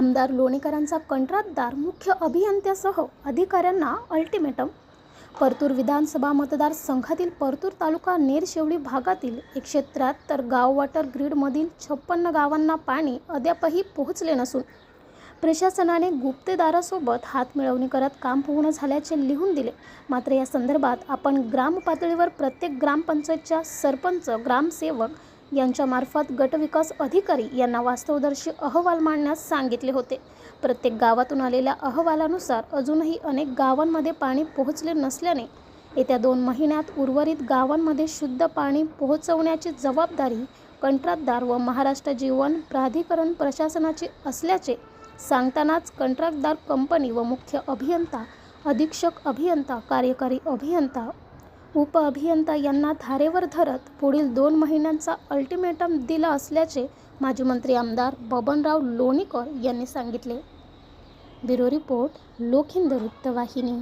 आमदार लोणीकरांचा कंत्राटदार मुख्य अभियंत्यासह अधिकाऱ्यांना अल्टिमेटम. परतूर विधानसभा मतदारसंघातील परतूर तालुका नेरशेवडी भागातील एकशे त्र्याहत्तर गाव वॉटर ग्रीडमधील छप्पन्न गावांना पाणी अद्यापही पोहोचले नसून प्रशासनाने गुप्तेदारासोबत हातमिळवणी करत काम पूर्ण झाल्याचे लिहून दिले. मात्र या संदर्भात आपण ग्रामपातळीवर प्रत्येक ग्रामपंचायतच्या सरपंच ग्रामसेवक यांच्यामार्फत गटविकास अधिकारी यांना वास्तवदर्शी अहवाल मांडण्यास सांगितले होते. प्रत्येक गावातून आलेल्या अहवालानुसार अजूनही अनेक गावांमध्ये पाणी पोहोचले नसल्याने येत्या दोन महिन्यात उर्वरित गावांमध्ये शुद्ध पाणी पोहोचवण्याची जबाबदारी कंत्राटदार व महाराष्ट्र जीवन प्राधिकरण प्रशासनाची असल्याचे सांगतानाच कंत्राटदार कंपनी व मुख्य अभियंता अधीक्षक अभियंता कार्यकारी अभियंता उप अभियंता यांना धारेवर धरत पुढील दोन महिन्यांचा अल्टिमेटम दिला असल्याचे माजी मंत्री आमदार बबनराव लोणीकर यांनी सांगितले. ब्युरो रिपोर्ट लोकहिंद वृत्तवाहिनी.